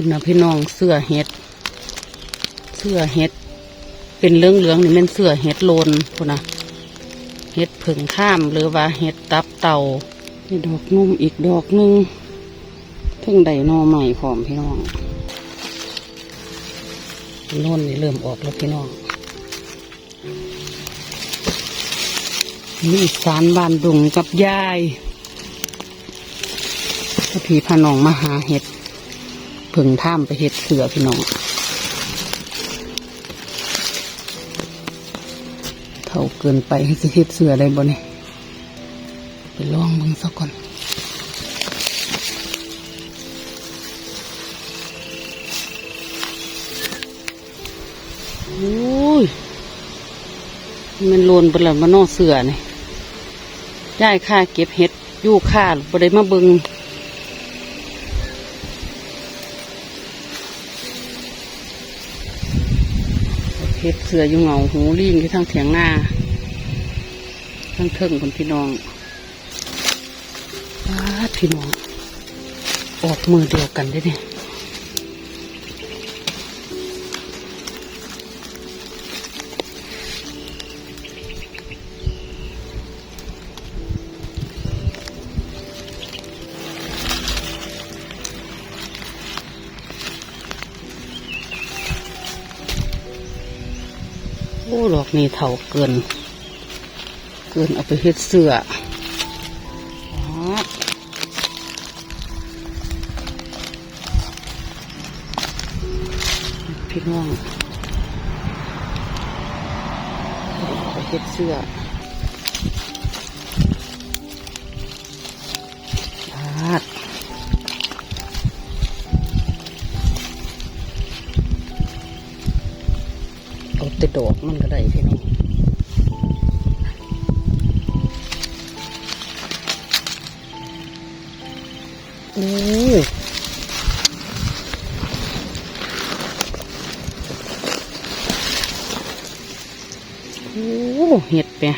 คุณนะพี่น้องเสื้อเห็ด เสื้อเห็ด เป็นเหลืองเหลืองนี่เป็นเสื้อเห็ดโลนคุณนะเห็ดผึ่งข้ามหรือว่าเห็ดตับเต่านี่ดอกนุ่มอีกดอกหนึงเพิ่งได้นอใหม่พร้อมพี่น้องโน่นนี่เริ่มออกแล้วพี่น้องนี่สารบ้านดุงกับยายพระพีพาน้องมาหาเห็ด ผึ่งท่ามไปเห็ดเสือพี่น้องเท่าเกินไปให้สิเห็ดเสือได้บ่เนี่ยไปลองมึงสักก่อนโอ้ยมันโลนไปแล้วมันอเสือนี่ย้ายค่าเก็บเห็ดยู่ค่าบ่ได้มาเบิง เห็ดเสืออยู่เหงาหูลิงที่ทั้งเถียงหน้า ทั้งเทิงคนพี่น้องว้าพี่น้อง ออกมือเดียวกันได้เนี่ย โอ้ดอกนี้เถ่าเกิน เกินเอาไปเฮ็ดเสื้ออ๋อพี่น้องเอาไปเฮ็ดเสื้อ แต่ดอกมันก็ได้พี่น้องโอ้โอ้เห็ดเปีย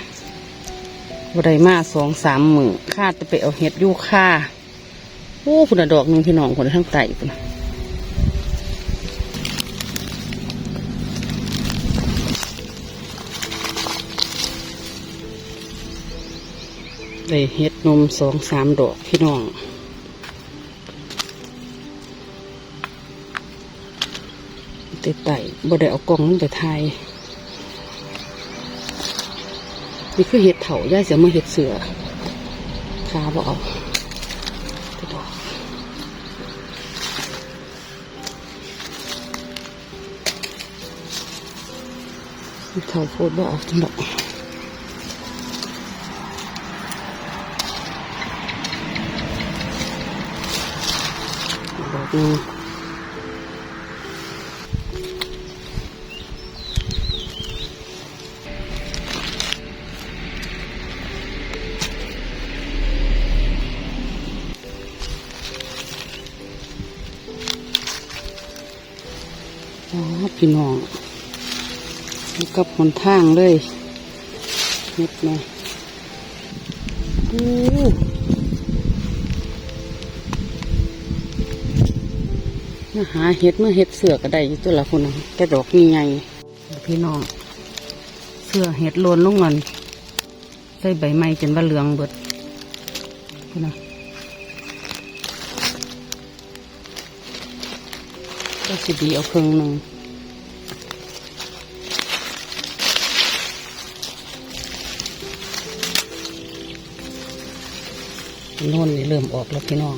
บไดมาสองสามหมื่นคาดจะไปเอาเห็ดอยู่ค่าโอ้คุณดอกนึงพี่น้องคนทั้งไต่คุณ ได้เห็ดนมสองสามดอกพี่น้องติดไต่บ่ได้เอากล่องมันไปถ่ายนี่คือเห็ดเถาย่าเสียมาเห็ดเสือขาบอกไปดอกเห็ดเถาโคตรบ่ออกจังดอก อ๋อพี่น้องอยู่กับหนทางเลยเห็ดนะโมาหาเห็ดเมื่อเห็ดเสือก็ได้อยู่ตัวละคนนะแต่ดอกนี่ไงพี่น้อง เสือเห็ดโลนลงมันใส่ใบไม้จนว่าเหลืองเบิดพุ่นนะก็สิดีเอาเครื่งหนึ่งโน่นนี่เริ่มออกแล้วพี่น้อง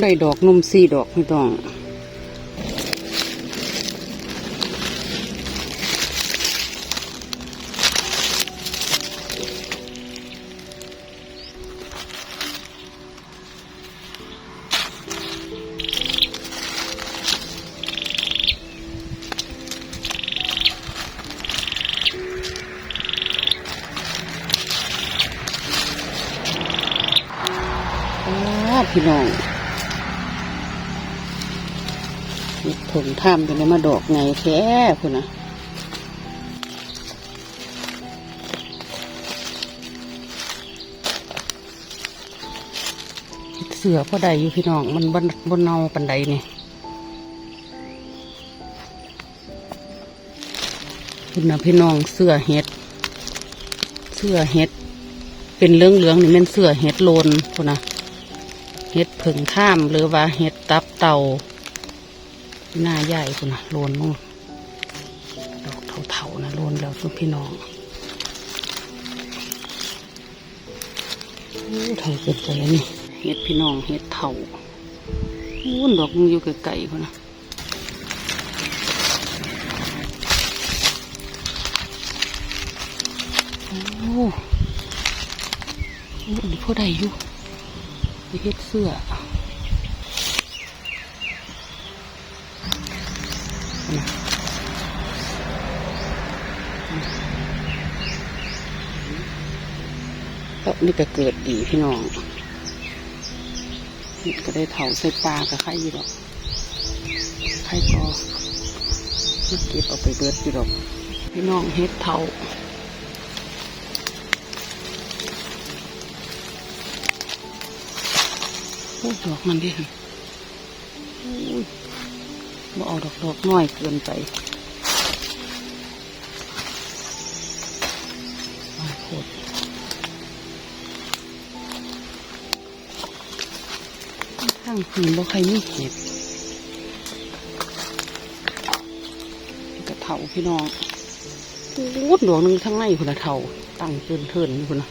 ได้ดอกนุ่มสี่ดอกพี่น้องอ้าพี่น้อง ผลท่ามเป็นมาดอกไงแค่คุณนะเสือพอใดอยู่พี่น้อง มันบนบนเนาปันใดนี่คุณนะพี่น้องเสือเห็ด เสือเห็ด เป็นเรื่องเหลืองนี่เป็นเสือเห็ดโลนคุณนะเห็ดผึ่งข้ามหรือว่าเห็ดตับเต่า หน้าใหญ่คุณนะโลนนู่นดอกเถาๆนะโลนแล้วทุกพี่น้องโอ้เถาเกินไปแล้วนี่เห็ดพี่น้องเห็ดเถาอู้ดอกมันอยู่ไกลๆคนนะโอ้โอ้อันนี้พอได้อยู่เห็ดเสื้อ ก็นี่ก็เกิดดีพี่น้องนี่ก็ได้เถาใส่ปลากับไข่อยู่ดอกไข่พอมาเก็บเอาไปเบิดอยู่ดอก พี่น้องเฮ็ดเถาโอ้ดอกมันดิโอ้ยบ่เอาดอกดอกน้อยเกินไปโคตรางหินบ่ใครมีเห็ดกระเถาพี่น้องโอ้ดดวงหนึ่งทั้งในคุณะเถาตั้งเทินเทินคุณนะ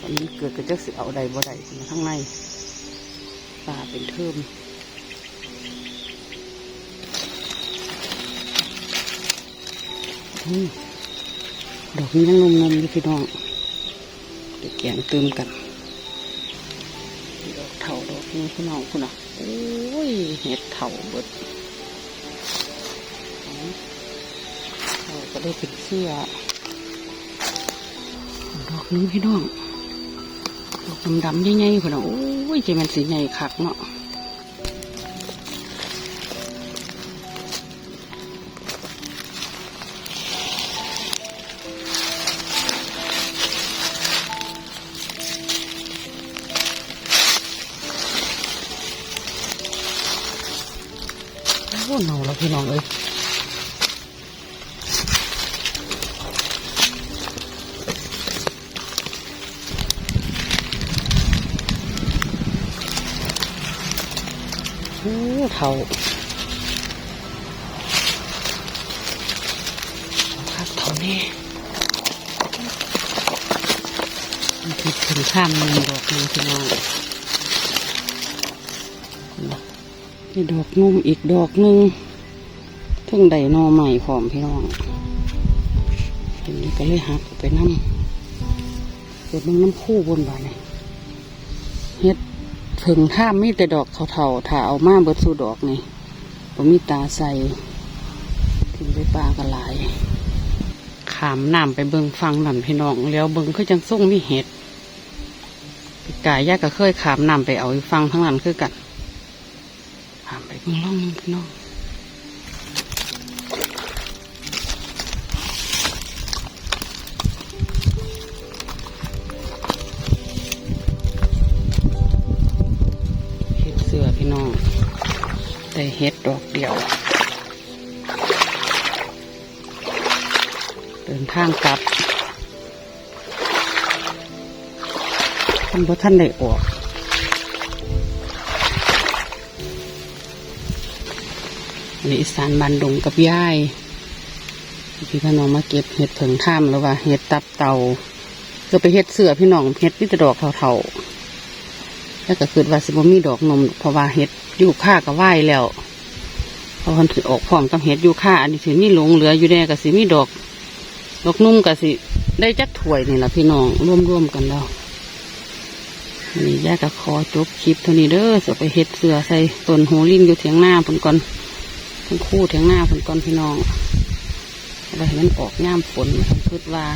ตอนนี้เกิดก็จะสิเอาใดบ่ใดคุณนะทั้งในตาเป็นเทิมอืมดอกนี้ยังนมๆอยู่พี่น้อง เดี๋ยวแกงเติมกันดอกเถาดอกนี้พี่น้องคุณอะโอ้ยเห็ดเถาเบิดเถาก็ได้เป็นเสื้อดอกนี้พี่น้องดอกดำๆใหญ่ๆคุณอะโอ้ยใจมันสีใหญ่คักเนาะ โอ้เน่าแล้วพี่น้องเอ้ยเท่าคักเท่านี้มันคิดถึงข้ามมันดอกหนึงพี่น้อง นี่ดอกนุ่มอีกดอกหนึ่งเพิ่งได้นอใหม่พร้อมพี่น้องทีนี้ก็เลยหักไปน้ำเกิดมันน้ำคู่บนบ่านี่ยเฮ็ดเพิ่งท่ามมีแต่ดอกเทาๆถ้าเอามาเบิดสู่ดอกนี่ผมมีตาใส่ทิ้งไปปลากระหลายขามน้ำไปเบิงฟังนั่นพี่น้องแล้วเบิงคือจังส่งมีเห็ดกายยากก็เคยขามน้ำไปเอาฟังทั้งนั้นคือกัน มไปเบิงล่องนึงพี่น้องเห็ดเสือพี่น้อง แต่เห็ดดอกเดียว เดินทางกลับท่านพระท่านได้ออก อันนี้อีสานบันดงกับย่ายพี่พี่น้องมาเก็บเห็ดเผิงท่ามหรือว่าเห็ดตับเตาก็ไปเห็ดเสือพี่น้องเห็ดนี่แต่ดอกเทาๆแล้วก็คือว่าสิบมีดอกนมเพราะว่าเห็ดยูค่าก็ไหวแล้วเพราะมันถือออกพร้อมกับเห็ดยูค่าอันนี้สิมีหลงเหลืออยู่แน่ก็สิมีดอก ดอกนุ่มก็สิได้จักถ้วยนี่แหละพี่น้องร่วมๆกันแล้วนี่ย่าก็ขอจบคลิปเท่านี้เด้อจะไปเห็ดเสือใส่ต้นโหลินอยู่เถียงหน้าผนก่อน ทั้งคู่ทั้งหน้าผนก่อนพี่น้องอะไรมันออกง่ามฝนพืชว่า